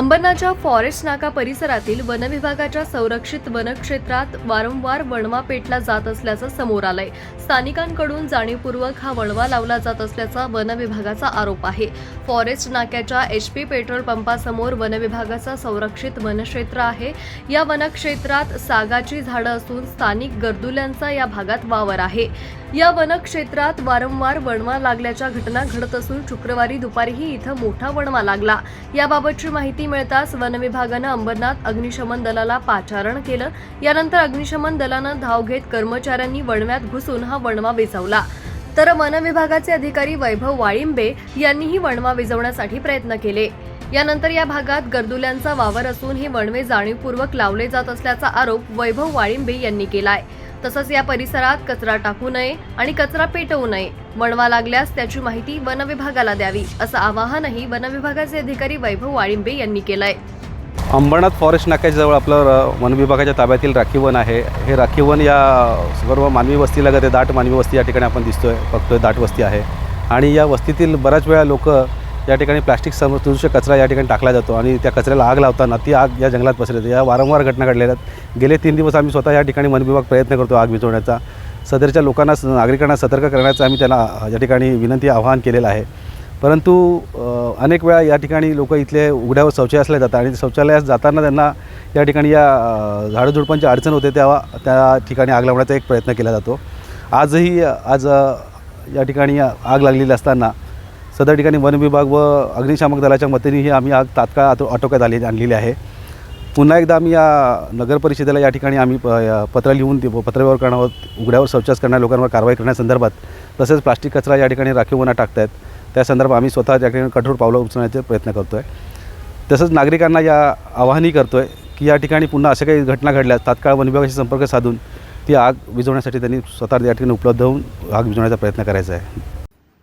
अंबरनाथच्या forest नाका परिसरातील वनविभागाच्या संरक्षित वनक्षेत्रात वारंवार वणवा पेटला जात असल्याचं समोर आलंय. स्थानिकांकडून जाणीवपूर्वक हा वणवा लावला जात असल्याचा वनविभागाचा आरोप आहे. फॉरेस्ट नाक्याच्या एच पी पेट्रोल पंपासमोर वनविभागाचा संरक्षित वनक्षेत्र आहे. या वनक्षेत्रात सागाची झाडं असून स्थानिक गर्दुल्यांचा या भागात वावर आहे. या वनक्षेत्रात वारंवार वणवा लागल्याच्या घटना घडत असून शुक्रवारी दुपारीही इथं मोठा वणवा लागला. याबाबतची माहिती मिळताच वनविभागानं अंबरनाथ अग्निशमन दलाला पाचारण केलं. यानंतर अग्निशमन दलानं धाव घेत कर्मचाऱ्यांनी वणव्यात घुसून हा वणवा विझवला तर वनविभागाचे अधिकारी वैभव वाळिंबे यांनीही वणवा विझवण्यासाठी प्रयत्न केले. यानंतर या भागात गर्दुल्यांचा वावर असून हे वणवे जाणीवपूर्वक लावले जात असल्याचा आरोप वैभव वाळिंबे यांनी केलाय. तसंच या परिसरात कचरा टाकू नये आणि कचरा पेटवू नये. वणवा लागल्यास त्याची माहिती वनविभागाला द्यावी असं आवाहनही वनविभागाचे अधिकारी वैभव वाळिंबे यांनी केलंय. अंबरनाथ फॉरेस्ट नाक्याजवळ आपलं वन विभागाच्या ताब्यातील राखीवन आहे. हे राखीवन या सर्व मानवी वस्तीलगत आहे. दाट मानवी वस्ती या ठिकाणी आपण दिसतोय बघतोय दाट वस्ती आहे. आणि या वस्तीतील बऱ्याच वेळा लोक या ठिकाणी प्लास्टिक समृद्ध कचरा या ठिकाणी टाकला जातो आणि त्या कचऱ्याला आग लावताना ती आग या जंगलात पसरते या वारंवार घटना घडलेल्या आहेत. गेले तीन दिवस आम्ही स्वतः या ठिकाणी वन विभाग प्रयत्न करतो आग विझवण्याचा. सदरच्या लोकांना नागरिकांना सतर्क करण्याचं आम्ही त्यांना या ठिकाणी विनंती आवाहन केलेलं आहे. परंतु अनेक वेळा या ठिकाणी लोक इथले उघड्यावर शौचालय असले जातात आणि शौचालयास जाताना त्यांना या ठिकाणी या झाडझुडपांची अडचण होते तेव्हा त्या ठिकाणी आग लावण्याचा एक प्रयत्न केला जातो. आजही आज या ठिकाणी आग लागलेली असताना सदर ठिकाणी वन विभाग व अग्निशामक दलाच्या मदतीनेही आम्ही आग तात्काळ आत आटोक्यात आली आणलेली आहे. पुन्हा एकदा आम्ही या नगर परिषदेला या ठिकाणी आम्ही प पत्र लिहून ते पत्रव्यवहार करण्यावर उघड्यावर शौचास करणाऱ्या लोकांवर कारवाई करण्यासंदर्भात तसेच प्लास्टिक कचरा या ठिकाणी राखीव टाकत टाकतायत. त्या संदर्भात आम्ही स्वतः त्या ठिकाणी कठोर पावलं उचलण्याचा प्रयत्न करतो आहे तसंच नागरिकांना या आवाहनही करतो आहे की या ठिकाणी पुन्हा अशा काही घटना घडल्या तात्काळ वन विभागाशी संपर्क साधून ती आग विझवण्यासाठी त्यांनी स्वतः या ठिकाणी उपलब्ध होऊन आग विझवण्याचा प्रयत्न करायचा आहे.